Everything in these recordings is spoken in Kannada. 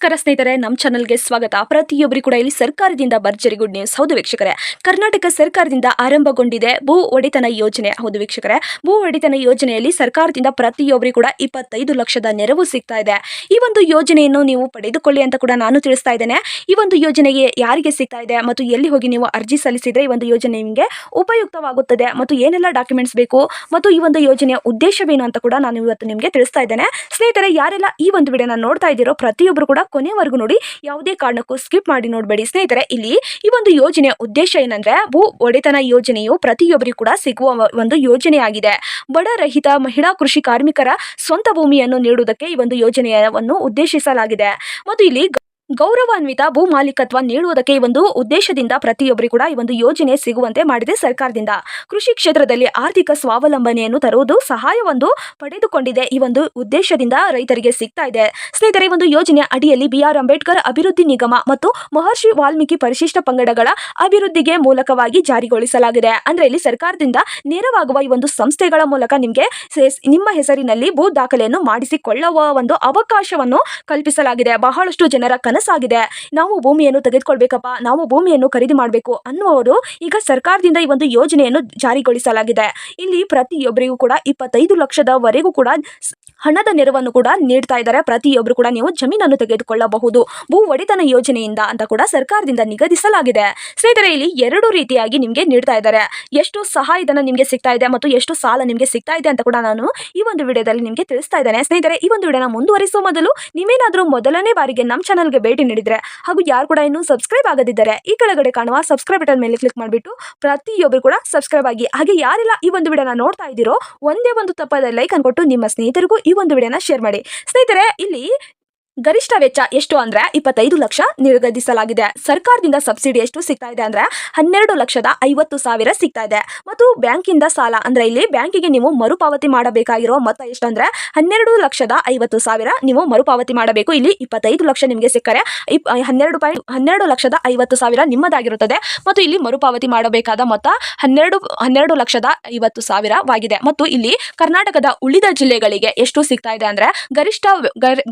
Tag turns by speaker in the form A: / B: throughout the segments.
A: ನಮಸ್ಕಾರ ಸ್ನೇಹಿತರೆ ನಮ್ಮ ಚಾನಲ್ಗೆ ಸ್ವಾಗತ. ಪ್ರತಿಯೊಬ್ಬರಿಗೂ ಕೂಡ ಇಲ್ಲಿ ಸರ್ಕಾರದಿಂದ ಭರ್ಜರಿ ಗುಡ್ ನ್ಯೂಸ್ ಹೌದು ವೀಕ್ಷಕರೇ, ಕರ್ನಾಟಕ ಸರ್ಕಾರದಿಂದ ಆರಂಭಗೊಂಡಿದೆ ಭೂ ಒಡೆತನ ಯೋಜನೆ. ಹೌದು ವೀಕ್ಷಕರೇ, ಭೂ ಒಡೆತನ ಯೋಜನೆಯಲ್ಲಿ ಸರ್ಕಾರದಿಂದ ಪ್ರತಿಯೊಬ್ಬರಿಗೂ ಕೂಡ ಇಪ್ಪತ್ತೈದು ಲಕ್ಷದ ನೆರವು ಸಿಗ್ತಾ ಇದೆ. ಈ ಒಂದು ಯೋಜನೆಯನ್ನು ನೀವು ಪಡೆದುಕೊಳ್ಳಿ ಅಂತ ಕೂಡ ನಾನು ತಿಳಿಸ್ತಾ ಇದ್ದೇನೆ. ಈ ಒಂದು ಯೋಜನೆಗೆ ಯಾರಿಗೆ ಸಿಗ್ತಾ ಇದೆ ಮತ್ತು ಎಲ್ಲಿ ಹೋಗಿ ನೀವು ಅರ್ಜಿ ಸಲ್ಲಿಸಿದ್ರೆ ಈ ಒಂದು ಯೋಜನೆ ನಿಮಗೆ ಉಪಯುಕ್ತವಾಗುತ್ತದೆ ಮತ್ತು ಏನೆಲ್ಲ ಡಾಕ್ಯುಮೆಂಟ್ಸ್ ಬೇಕು ಮತ್ತು ಈ ಒಂದು ಯೋಜನೆಯ ಉದ್ದೇಶವೇನು ಅಂತ ಕೂಡ ನಾನು ಇವತ್ತು ನಿಮಗೆ ತಿಳಿಸ್ತಾ ಇದ್ದೇನೆ. ಸ್ನೇಹಿತರೆ, ಯಾರೆಲ್ಲ ಈ ಒಂದು ವಿಡಿಯೋನ ನೋಡ್ತಾ ಇದ್ದೀರೋ ಪ್ರತಿಯೊಬ್ಬರು ಕೂಡ ಕೊನೆಯವರೆಗೂ ನೋಡಿ, ಯಾವುದೇ ಕಾರಣಕ್ಕೂ ಸ್ಕಿಪ್ ಮಾಡಿ ನೋಡಬೇಡಿ. ಸ್ನೇಹಿತರೆ, ಇಲ್ಲಿ ಈ ಒಂದು ಯೋಜನೆಯ ಉದ್ದೇಶ ಏನಂದ್ರೆ, ಭೂ ಒಡೆತನ ಯೋಜನೆಯು ಪ್ರತಿಯೊಬ್ಬರಿಗೂ ಕೂಡ ಸಿಗುವ ಒಂದು ಯೋಜನೆಯಾಗಿದೆ ಬಡರಹಿತ ಮಹಿಳಾ ಕೃಷಿ ಕಾರ್ಮಿಕರ ಸ್ವಂತ ಭೂಮಿಯನ್ನು ನೀಡುವುದಕ್ಕೆ ಈ ಒಂದು ಯೋಜನೆಯನ್ನು ಉದ್ದೇಶಿಸಲಾಗಿದೆ. ಮತ್ತು ಇಲ್ಲಿ ಗೌರವಾನ್ವಿತ ಭೂ ಮಾಲೀಕತ್ವ ನೀಡುವುದಕ್ಕೆ ಈ ಒಂದು ಉದ್ದೇಶದಿಂದ ಪ್ರತಿಯೊಬ್ಬರಿಗೂ ಕೂಡ ಈ ಒಂದು ಯೋಜನೆ ಸಿಗುವಂತೆ ಮಾಡಿದೆ ಸರ್ಕಾರದಿಂದ. ಕೃಷಿ ಕ್ಷೇತ್ರದಲ್ಲಿ ಆರ್ಥಿಕ ಸ್ವಾವಲಂಬನೆಯನ್ನು ತರುವುದು ಸಹಾಯವೊಂದು ಪಡೆದುಕೊಂಡಿದೆ. ಈ ಒಂದು ಉದ್ದೇಶದಿಂದ ರೈತರಿಗೆ ಸಿಗ್ತಾ ಇದೆ. ಸ್ನೇಹಿತರೆ ಒಂದು ಯೋಜನೆಯ ಅಡಿಯಲ್ಲಿ ಬಿ ಆರ್ ಅಂಬೇಡ್ಕರ್ ಅಭಿವೃದ್ಧಿ ನಿಗಮ ಮತ್ತು ಮಹರ್ಷಿ ವಾಲ್ಮೀಕಿ ಪರಿಶಿಷ್ಟ ಪಂಗಡಗಳ ಅಭಿವೃದ್ಧಿಗೆ ಮೂಲಕವಾಗಿ ಜಾರಿಗೊಳಿಸಲಾಗಿದೆ. ಅಂದ್ರೆ ಇಲ್ಲಿ ಸರ್ಕಾರದಿಂದ ನೇರವಾಗುವ ಈ ಒಂದು ಸಂಸ್ಥೆಗಳ ಮೂಲಕ ನಿಮಗೆ ನಿಮ್ಮ ಹೆಸರಿನಲ್ಲಿ ಭೂ ದಾಖಲೆಯನ್ನು ಮಾಡಿಸಿಕೊಳ್ಳುವ ಒಂದು ಅವಕಾಶವನ್ನು ಕಲ್ಪಿಸಲಾಗಿದೆ. ಬಹಳಷ್ಟು ಜನರ ಕನಸಾಗಿದೆ ನಾವು ಭೂಮಿಯನ್ನು ತೆಗೆದುಕೊಳ್ಬೇಕಪ್ಪ, ನಾವು ಭೂಮಿಯನ್ನು ಖರೀದಿ ಮಾಡಬೇಕು ಅನ್ನುವರು ಈಗ ಸರ್ಕಾರದಿಂದ ಈ ಒಂದು ಯೋಜನೆಯನ್ನು ಜಾರಿಗೊಳಿಸಲಾಗಿದೆ. ಇಲ್ಲಿ ಪ್ರತಿಯೊಬ್ಬರಿಗೂ ಕೂಡ ಇಪ್ಪತ್ತೈದು ಲಕ್ಷದವರೆಗೂ ಕೂಡ ಹಣದ ನೆರವನ್ನು ಕೂಡ ನೀಡ್ತಾ ಇದ್ದಾರೆ. ಪ್ರತಿಯೊಬ್ಬರು ಕೂಡ ನೀವು ಜಮೀನನ್ನು ತೆಗೆದುಕೊಳ್ಳಬಹುದು. ಭೂ ಒಡೆತನ ಯೋಜನೆಯಿಂದ ಅಂತ ಕೂಡ ಸರ್ಕಾರದಿಂದ ನಿಗದಿಸಲಾಗಿದೆ. ಸ್ನೇಹಿತರೆ, ಇಲ್ಲಿ ಎರಡು ರೀತಿಯಾಗಿ ನಿಮಗೆ ನೀಡ್ತಾ ಇದ್ದಾರೆ. ಎಷ್ಟು ಸಹಾಯಧನ ನಿಮಗೆ ಸಿಗ್ತಾ ಇದೆ ಮತ್ತು ಎಷ್ಟು ಸಾಲ ನಿಮಗೆ ಸಿಗ್ತಾ ಇದೆ ಅಂತ ಕೂಡ ನಾನು ಈ ಒಂದು ವಿಡಿಯೋದಲ್ಲಿ ನಿಮಗೆ ತಿಳಿಸ್ತಾ ಇದ್ದೇನೆ. ಸ್ನೇಹಿತರೆ, ಈ ಒಂದು ವಿಡಿಯೋನ ಮುಂದುವರಿಸುವ ಮೊದಲು ನೀವೇನಾದರೂ ಮೊದಲನೇ ಬಾರಿಗೆ ನಮ್ಮ ಚಾನಲ್ಗೆ ಭೇಟಿ ನೀಡಿದರೆ ಹಾಗೂ ಯಾರು ಕೂಡ ಇನ್ನೂ ಸಬ್ಸ್ಕ್ರೈಬ್ ಆಗದಿದ್ದರೆ ಈ ಕೆಳಗಡೆ ಕಾಣುವ ಸಬ್ಸ್ಕ್ರೈಬ್ ಬಟನ್ ಮೇಲೆ ಕ್ಲಿಕ್ ಮಾಡಿಬಿಟ್ಟು ಪ್ರತಿಯೊಬ್ಬರು ಕೂಡ ಸಬ್ಸ್ಕ್ರೈಬ್ ಆಗಿ ಹಾಗೆ ಯಾರೆಲ್ಲ ಈ ಒಂದು ವಿಡಿಯೋನ ನೋಡ್ತಾ ಇದ್ದೀರೋ, ಒಂದೇ ಒಂದು ತಪ್ಪದ ಲೈಕ್ ಅನ್ಕೊಟ್ಟು ನಿಮ್ಮ ಸ್ನೇಹಿತರಿಗೂ ಈ ಒಂದು ವಿಡಿಯೋನ ಶೇರ್ ಮಾಡಿ. ಸ್ನೇಹಿತರೆ ಇಲ್ಲಿ ಗರಿಷ್ಠ ವೆಚ್ಚ ಎಷ್ಟು ಅಂದ್ರೆ ಇಪ್ಪತ್ತೈದು ಲಕ್ಷ ನಿಗದಿಸಲಾಗಿದೆ ಸರ್ಕಾರದಿಂದ ಸಬ್ಸಿಡಿ ಎಷ್ಟು ಸಿಗ್ತಾ ಇದೆ ಅಂದ್ರೆ ಹನ್ನೆರಡು ಲಕ್ಷದ ಐವತ್ತು ಸಾವಿರ ಸಿಗ್ತಾ ಇದೆ. ಮತ್ತು ಬ್ಯಾಂಕಿಂದ ಸಾಲ ಅಂದ್ರೆ ಇಲ್ಲಿ ಬ್ಯಾಂಕಿಗೆ ನೀವು ಮರುಪಾವತಿ ಮಾಡಬೇಕಾಗಿರೋ ಮೊತ್ತ ಎಷ್ಟು ಅಂದ್ರೆ ಹನ್ನೆರಡು ಲಕ್ಷದ ಐವತ್ತು ಸಾವಿರ ನೀವು ಮರುಪಾವತಿ ಮಾಡಬೇಕು. ಇಲ್ಲಿ ಇಪ್ಪತ್ತೈದು ಲಕ್ಷ ನಿಮಗೆ ಸಿಕ್ಕರೆ ಹನ್ನೆರಡು ಪಾಯಿಂಟ್ ಹನ್ನೆರಡು ಲಕ್ಷದ ಐವತ್ತು ಸಾವಿರ ನಿಮ್ಮದಾಗಿರುತ್ತದೆ. ಮತ್ತು ಇಲ್ಲಿ ಮರುಪಾವತಿ ಮಾಡಬೇಕಾದ ಮೊತ್ತ ಹನ್ನೆರಡು ಹನ್ನೆರಡು ಲಕ್ಷದ ಐವತ್ತು ಸಾವಿರವಾಗಿದೆ ಮತ್ತು ಇಲ್ಲಿ ಕರ್ನಾಟಕದ ಉಳಿದ ಜಿಲ್ಲೆಗಳಿಗೆ ಎಷ್ಟು ಸಿಗ್ತಾ ಇದೆ ಅಂದ್ರೆ ಗರಿಷ್ಠ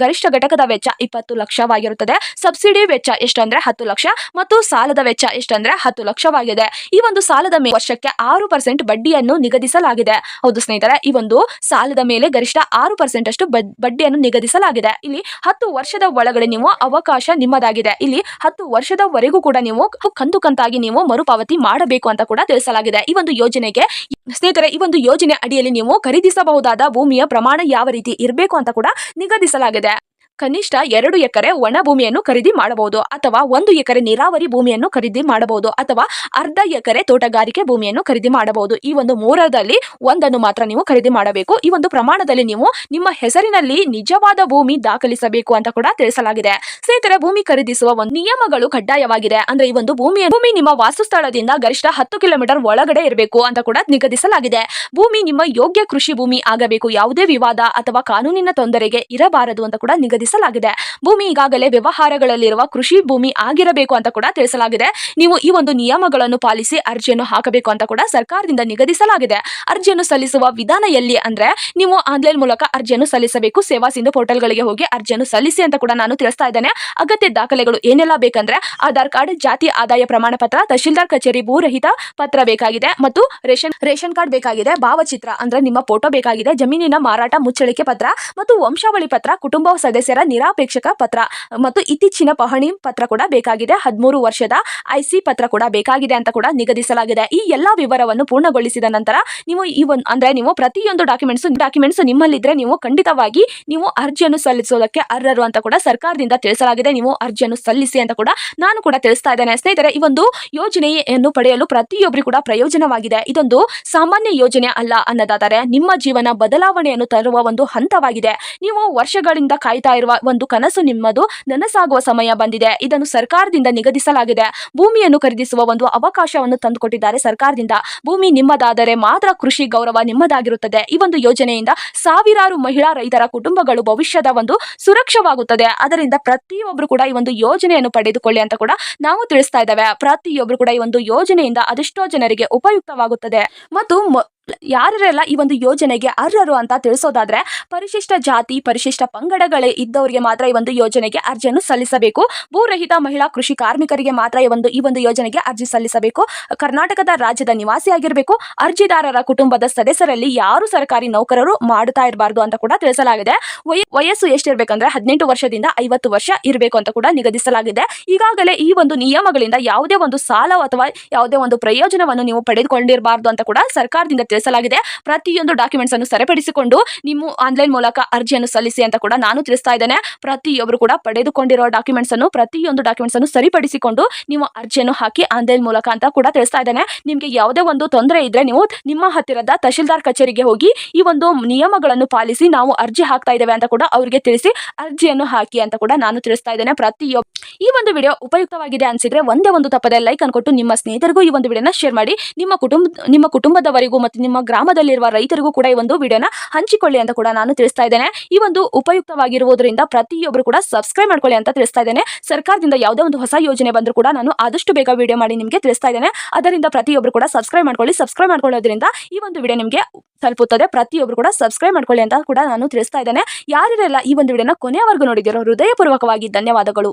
A: ಗರಿಷ್ಠ ಘಟಕದ ವೆಚ್ಚ ಇಪ್ಪತ್ತು ಲಕ್ಷವಾಗಿರುತ್ತದೆ. ಸಬ್ಸಿಡಿ ವೆಚ್ಚ ಎಷ್ಟಂದ್ರೆ ಹತ್ತು ಲಕ್ಷ ಮತ್ತು ಸಾಲದ ವೆಚ್ಚ ಎಷ್ಟಂದ್ರೆ ಹತ್ತು ಲಕ್ಷವಾಗಿದೆ. ಈ ಒಂದು ಸಾಲದ ಮೇಲೆ ವರ್ಷಕ್ಕೆ ಆರು ಪರ್ಸೆಂಟ್ ಬಡ್ಡಿಯನ್ನು ನಿಗದಿಸಲಾಗಿದೆ. ಹೌದು ಸ್ನೇಹಿತರೆ, ಈ ಒಂದು ಸಾಲದ ಮೇಲೆ ಗರಿಷ್ಠ ಆರು ಪರ್ಸೆಂಟ್ ಅಷ್ಟು ಬಡ್- ಬಡ್ಡಿಯನ್ನು ನಿಗದಿಸಲಾಗಿದೆ. ಇಲ್ಲಿ ಹತ್ತು ವರ್ಷದ ಒಳಗಡೆ ನೀವು ಅವಕಾಶ ನಿಮ್ಮದಾಗಿದೆ. ಇಲ್ಲಿ ಹತ್ತು ವರ್ಷದವರೆಗೂ ಕೂಡ ನೀವು ಕಂತು ಕಂತಾಗಿ ನೀವು ಮರುಪಾವತಿ ಮಾಡಬೇಕು ಅಂತ ಕೂಡ ತಿಳಿಸಲಾಗಿದೆ. ಈ ಒಂದು ಯೋಜನೆಗೆ ಸ್ನೇಹಿತರೆ, ಈ ಒಂದು ಯೋಜನೆ ಅಡಿಯಲ್ಲಿ ನೀವು ಖರೀದಿಸಬಹುದಾದ ಭೂಮಿಯ ಪ್ರಮಾಣ ಯಾವ ರೀತಿ ಇರಬೇಕು ಅಂತ ಕೂಡ ನಿಗದಿಸಲಾಗಿದೆ. ಕನಿಷ್ಠ ಎರಡು ಎಕರೆ ಒಣ ಭೂಮಿಯನ್ನು ಖರೀದಿ ಮಾಡಬಹುದು ಅಥವಾ ಒಂದು ಎಕರೆ ನೀರಾವರಿ ಭೂಮಿಯನ್ನು ಖರೀದಿ ಮಾಡಬಹುದು ಅಥವಾ ಅರ್ಧ ಎಕರೆ ತೋಟಗಾರಿಕೆ ಭೂಮಿಯನ್ನು ಖರೀದಿ ಮಾಡಬಹುದು. ಈ ಒಂದು ಮೂರರಲ್ಲಿ ಒಂದನ್ನು ಮಾತ್ರ ನೀವು ಖರೀದಿ ಮಾಡಬೇಕು. ಈ ಒಂದು ಪ್ರಮಾಣದಲ್ಲಿ ನೀವು ನಿಮ್ಮ ಹೆಸರಿನಲ್ಲಿ ನಿಜವಾದ ಭೂಮಿ ದಾಖಲಿಸಬೇಕು ಅಂತ ಕೂಡ ತಿಳಿಸಲಾಗಿದೆ. ಸ್ನೇಹಿತರೆ, ಭೂಮಿ ಖರೀದಿಸುವ ಒಂದು ನಿಯಮಗಳು ಕಡ್ಡಾಯವಾಗಿದೆ. ಅಂದ್ರೆ ಈ ಒಂದು ಭೂಮಿಯ ಭೂಮಿ ನಿಮ್ಮ ವಾಸಸ್ಥಳದಿಂದ ಗರಿಷ್ಠ ಹತ್ತು ಕಿಲೋಮೀಟರ್ ಒಳಗಡೆ ಇರಬೇಕು ಅಂತ ಕೂಡ ನಿಗದಿಸಲಾಗಿದೆ. ಭೂಮಿ ನಿಮ್ಮ ಯೋಗ್ಯ ಕೃಷಿ ಭೂಮಿ ಆಗಬೇಕು. ಯಾವುದೇ ವಿವಾದ ಅಥವಾ ಕಾನೂನಿನ ತೊಂದರೆಗೆ ಇರಬಾರದು ಅಂತ ಕೂಡ ನಿಗದಿಸಲಾಗಿದೆ ಭೂಮಿ ಈಗಾಗಲೇ ವ್ಯವಹಾರಗಳಲ್ಲಿರುವ ಕೃಷಿ ಭೂಮಿ ಆಗಿರಬೇಕು ಅಂತ ಕೂಡ ತಿಳಿಸಲಾಗಿದೆ. ನೀವು ಈ ಒಂದು ನಿಯಮಗಳನ್ನು ಪಾಲಿಸಿ ಅರ್ಜಿಯನ್ನು ಹಾಕಬೇಕು ಅಂತ ಕೂಡ ಸರ್ಕಾರದಿಂದ ನಿಗದಿಸಲಾಗಿದೆ. ಅರ್ಜಿಯನ್ನು ಸಲ್ಲಿಸುವ ವಿಧಾನ ಎಲ್ಲಿ ಅಂದ್ರೆ ನೀವು ಆನ್ಲೈನ್ ಮೂಲಕ ಅರ್ಜಿಯನ್ನು ಸಲ್ಲಿಸಬೇಕು. ಸೇವಾ ಸಿಂಧು ಪೋರ್ಟಲ್ಗಳಿಗೆ ಹೋಗಿ ಅರ್ಜಿಯನ್ನು ಸಲ್ಲಿಸಿ ಅಂತ ಕೂಡ ನಾನು ತಿಳಿಸ್ತಾ ಇದ್ದೇನೆ. ಅಗತ್ಯ ದಾಖಲೆಗಳು ಏನೆಲ್ಲ ಬೇಕಂದ್ರೆ ಆಧಾರ್ ಕಾರ್ಡ್, ಜಾತಿ ಆದಾಯ ಪ್ರಮಾಣ ಪತ್ರ ತಹಶೀಲ್ದಾರ್ ಕಚೇರಿ ಭೂರಹಿತ ಪತ್ರ ಬೇಕಾಗಿದೆ ಮತ್ತು ರೇಷನ್ ರೇಷನ್ ಕಾರ್ಡ್ ಬೇಕಾಗಿದೆ, ಭಾವಚಿತ್ರ ಅಂದ್ರೆ ನಿಮ್ಮ ಫೋಟೋ ಬೇಕಾಗಿದೆ, ಜಮೀನಿನ ಮಾರಾಟ, ಮುಚ್ಚಳಿಕೆ ಪತ್ರ ಮತ್ತು ವಂಶಾವಳಿ ಪತ್ರ, ಕುಟುಂಬ ಸದಸ್ಯರ ನಿರಾಪೇಕ್ಷಕ ಪತ್ರ ಮತ್ತು ಇತ್ತೀಚಿನ ಪಹಣಿ ಪತ್ರ ಕೂಡ ಬೇಕಾಗಿದೆ. ಹದಿಮೂರು ವರ್ಷದ ಐಸಿ ಪತ್ರ ಕೂಡ ಬೇಕಾಗಿದೆ ಅಂತ ಕೂಡ ನಿಗದಿಸಲಾಗಿದೆ. ಈ ಎಲ್ಲಾ ವಿವರವನ್ನು ಪೂರ್ಣಗೊಳಿಸಿದ ನಂತರ ನೀವು ಈ ಒಂದು ಅಂದ್ರೆ ನೀವು ಪ್ರತಿಯೊಂದು ಡಾಕ್ಯುಮೆಂಟ್ಸ್ ಡಾಕ್ಯುಮೆಂಟ್ಸ್ ನಿಮ್ಮಲ್ಲಿದ್ರೆ ನೀವು ಖಂಡಿತವಾಗಿ ನೀವು ಅರ್ಜಿಯನ್ನು ಸಲ್ಲಿಸೋದಕ್ಕೆ ಅರ್ಹರು ಅಂತ ಕೂಡ ಸರ್ಕಾರದಿಂದ ತಿಳಿಸಲಾಗಿದೆ. ನೀವು ಅರ್ಜಿಯನ್ನು ಸಲ್ಲಿಸಿ ಅಂತ ಕೂಡ ನಾನು ಕೂಡ ತಿಳಿಸ್ತಾ ಇದ್ದೇನೆ. ಸ್ನೇಹಿತರೆ, ಈ ಒಂದು ಯೋಜನೆಯನ್ನು ಪಡೆಯಲು ಪ್ರತಿಯೊಬ್ಬರಿಗೂ ಕೂಡ ಪ್ರಯೋಜನವಾಗಿದೆ. ಇದೊಂದು ಸಾಮಾನ್ಯ ಯೋಜನೆ ಅಲ್ಲ ಅನ್ನೋದಾದರೆ ನಿಮ್ಮ ಜೀವನ ಬದಲಾವಣೆಯನ್ನು ತರುವ ಒಂದು ಹಂತವಾಗಿದೆ. ನೀವು ವರ್ಷಗಳಿಂದ ಕಾಯ್ತಾ ಒಂದು ಕನಸು ನಿಮ್ಮದು. ನನಸಾಗುವ ಸಮಯ ಬಂದಿದೆ. ಇದನ್ನು ಸರ್ಕಾರದಿಂದ ನಿಗದಿಸಲಾಗಿದೆ. ಭೂಮಿಯನ್ನು ಖರೀದಿಸುವ ಒಂದು ಅವಕಾಶವನ್ನು ತಂದುಕೊಟ್ಟಿದ್ದಾರೆ ಸರ್ಕಾರದಿಂದ. ಭೂಮಿ ನಿಮ್ಮದಾದರೆ ಮಾತ್ರ ಕೃಷಿ ಗೌರವ ನಿಮ್ಮದಾಗಿರುತ್ತದೆ. ಈ ಒಂದು ಯೋಜನೆಯಿಂದ ಸಾವಿರಾರು ಮಹಿಳಾ ರೈತರ ಕುಟುಂಬಗಳು ಭವಿಷ್ಯದ ಒಂದು ಸುರಕ್ಷವಾಗುತ್ತದೆ. ಅದರಿಂದ ಪ್ರತಿಯೊಬ್ಬರು ಕೂಡ ಈ ಒಂದು ಯೋಜನೆಯನ್ನು ಪಡೆದುಕೊಳ್ಳಿ ಅಂತ ಕೂಡ ನಾವು ತಿಳಿಸ್ತಾ ಇದ್ದೇವೆ. ಪ್ರತಿಯೊಬ್ಬರು ಕೂಡ ಈ ಒಂದು ಯೋಜನೆಯಿಂದ ಅದೆಷ್ಟೋ ಜನರಿಗೆ ಉಪಯುಕ್ತವಾಗುತ್ತದೆ. ಮತ್ತು ಯಾರೆಲ್ಲ ಈ ಒಂದು ಯೋಜನೆಗೆ ಅರ್ಹರು ಅಂತ ತಿಳಿಸೋದಾದ್ರೆ ಪರಿಶಿಷ್ಟ ಜಾತಿ, ಪರಿಶಿಷ್ಟ ಪಂಗಡಗಳೇ ಇದ್ದವರಿಗೆ ಮಾತ್ರ ಈ ಒಂದು ಯೋಜನೆಗೆ ಅರ್ಜಿಯನ್ನು ಸಲ್ಲಿಸಬೇಕು. ಭೂರಹಿತ ಮಹಿಳಾ ಕೃಷಿ ಕಾರ್ಮಿಕರಿಗೆ ಮಾತ್ರ ಈ ಒಂದು ಈ ಒಂದು ಯೋಜನೆಗೆ ಅರ್ಜಿ ಸಲ್ಲಿಸಬೇಕು. ಕರ್ನಾಟಕದ ರಾಜ್ಯದ ನಿವಾಸಿ ಆಗಿರಬೇಕು. ಅರ್ಜಿದಾರರ ಕುಟುಂಬದ ಸದಸ್ಯರಲ್ಲಿ ಯಾರು ಸರ್ಕಾರಿ ನೌಕರರು ಮಾಡುತ್ತಾ ಇರಬಾರ್ದು ಅಂತ ಕೂಡ ತಿಳಿಸಲಾಗಿದೆ. ವಯ- ವಯಸ್ಸು ಎಷ್ಟಿರಬೇಕಂದ್ರೆ ಹದಿನೆಂಟು ವರ್ಷದಿಂದ ಐವತ್ತು ವರ್ಷ ಇರಬೇಕು ಅಂತ ಕೂಡ ನಿಗದಿಸಲಾಗಿದೆ. ಈಗಾಗಲೇ ಈ ಒಂದು ನಿಯಮಗಳಿಂದ ಯಾವುದೇ ಒಂದು ಸಾಲ ಅಥವಾ ಯಾವುದೇ ಒಂದು ಪ್ರಯೋಜನವನ್ನು ನೀವು ಪಡೆದುಕೊಂಡಿರಬಾರ್ದು ಅಂತ ಕೂಡ ಸರ್ಕಾರದಿಂದ ತಿಳಿಸಲಾಗಿದೆ. ಪ್ರತಿಯೊಂದು ಡಾಕ್ಯುಮೆಂಟ್ಸ್ ಅನ್ನು ಸರಿಪಡಿಸಿಕೊಂಡು ನಿಮ್ಮ ಆನ್ಲೈನ್ ಮೂಲಕ ಅರ್ಜಿಯನ್ನು ಸಲ್ಲಿಸಿ ಅಂತ ಕೂಡ ನಾನು ತಿಳಿಸ್ತಾ ಇದ್ದೇನೆ. ಪ್ರತಿಯೊಬ್ಬರು ಕೂಡ ಪಡೆದುಕೊಂಡಿರೋ ಡಾಕ್ಯುಮೆಂಟ್ಸ್ ಅನ್ನು, ಪ್ರತಿಯೊಂದು ಡಾಕ್ಯುಮೆಂಟ್ಸ್ ಅನ್ನು ಸರಿಪಡಿಸಿಕೊಂಡು ನೀವು ಅರ್ಜಿಯನ್ನು ಹಾಕಿ ಆನ್ಲೈನ್ ಮೂಲಕ ಅಂತ ಕೂಡ ತಿಳಿಸ್ತಾ ಇದ್ದೇನೆ. ನಿಮಗೆ ಯಾವುದೇ ಒಂದು ತೊಂದರೆ ಇದ್ರೆ ನೀವು ನಿಮ್ಮ ಹತ್ತಿರದ ತಹಶೀಲ್ದಾರ್ ಕಚೇರಿಗೆ ಹೋಗಿ ಈ ಒಂದು ನಿಯಮಗಳನ್ನು ಪಾಲಿಸಿ ನಾವು ಅರ್ಜಿ ಹಾಕ್ತಾ ಇದ್ದೇವೆ ಅಂತ ಕೂಡ ಅವರಿಗೆ ತಿಳಿಸಿ ಅರ್ಜಿಯನ್ನು ಹಾಕಿ ಅಂತ ಕೂಡ ನಾನು ತಿಳಿಸ್ತಾ ಇದ್ದೇನೆ. ಪ್ರತಿಯೊಬ್ಬ ಈ ಒಂದು ವಿಡಿಯೋ ಉಪಯುಕ್ತವಾಗಿದೆ ಅನ್ಸಿದ್ರೆ ಒಂದೇ ಒಂದು ತಪ್ಪದೆ ಲೈಕ್ ಅನ್ಕೊಟ್ಟು ನಿಮ್ಮ ಸ್ನೇಹಿತರಿಗೂ ಈ ಒಂದು ವಿಡಿಯೋನ ಶೇರ್ ಮಾಡಿ. ನಿಮ್ಮ ಕುಟುಂಬ, ನಿಮ್ಮ ಕುಟುಂಬದವರಿಗೂ ಮತ್ತು ನಿಮ್ಮ ಗ್ರಾಮದಲ್ಲಿರುವ ರೈತರಿಗೂ ಕೂಡ ಈ ಒಂದು ವಿಡಿಯೋನ ಹಂಚಿಕೊಳ್ಳಿ ಅಂತ ಕೂಡ ನಾನು ತಿಳಿಸ್ತಾ ಇದ್ದೇನೆ. ಈ ಒಂದು ಉಪಯುಕ್ತವಾಗಿರುವುದರಿಂದ ಪ್ರತಿಯೊಬ್ಬರು ಕೂಡ ಸಬ್ಸ್ಕ್ರೈಬ್ ಮಾಡ್ಕೊಳ್ಳಿ ಅಂತ ತಿಳಿಸ್ತಾ ಇದ್ದೇನೆ. ಸರ್ಕಾರದಿಂದ ಯಾವುದೇ ಒಂದು ಹೊಸ ಯೋಜನೆ ಬಂದರೂ ಕೂಡ ನಾನು ಆದಷ್ಟು ಬೇಗ ವಿಡಿಯೋ ಮಾಡಿ ನಿಮಗೆ ತಿಳಿಸ್ತಾ ಇದ್ದೇನೆ. ಅದರಿಂದ ಪ್ರತಿಯೊಬ್ಬರು ಕೂಡ ಸಬ್ಸ್ಕ್ರೈಬ್ ಮಾಡ್ಕೊಳ್ಳಿ. ಸಬ್ಸ್ಕ್ರೈಬ್ ಮಾಡ್ಕೊಳ್ಳೋದ್ರಿಂದ ಈ ಒಂದು ವಿಡಿಯೋ ನಿಮಗೆ ತಲುಪುತ್ತದೆ. ಪ್ರತಿಯೊಬ್ಬರು ಕೂಡ ಸಬ್ಸ್ಕ್ರೈಬ್ ಮಾಡ್ಕೊಳ್ಳಿ ಅಂತ ಕೂಡ ನಾನು ತಿಳಿಸ್ತಾ ಇದ್ದೇನೆ. ಯಾರಿರಲ್ಲ ಈ ಒಂದು ವಿಡಿಯೋನ ಕೊನೆಯವರೆಗೂ ನೋಡಿದಿರೋ ಹೃದಯಪೂರ್ವಕವಾಗಿ ಧನ್ಯವಾದಗಳು.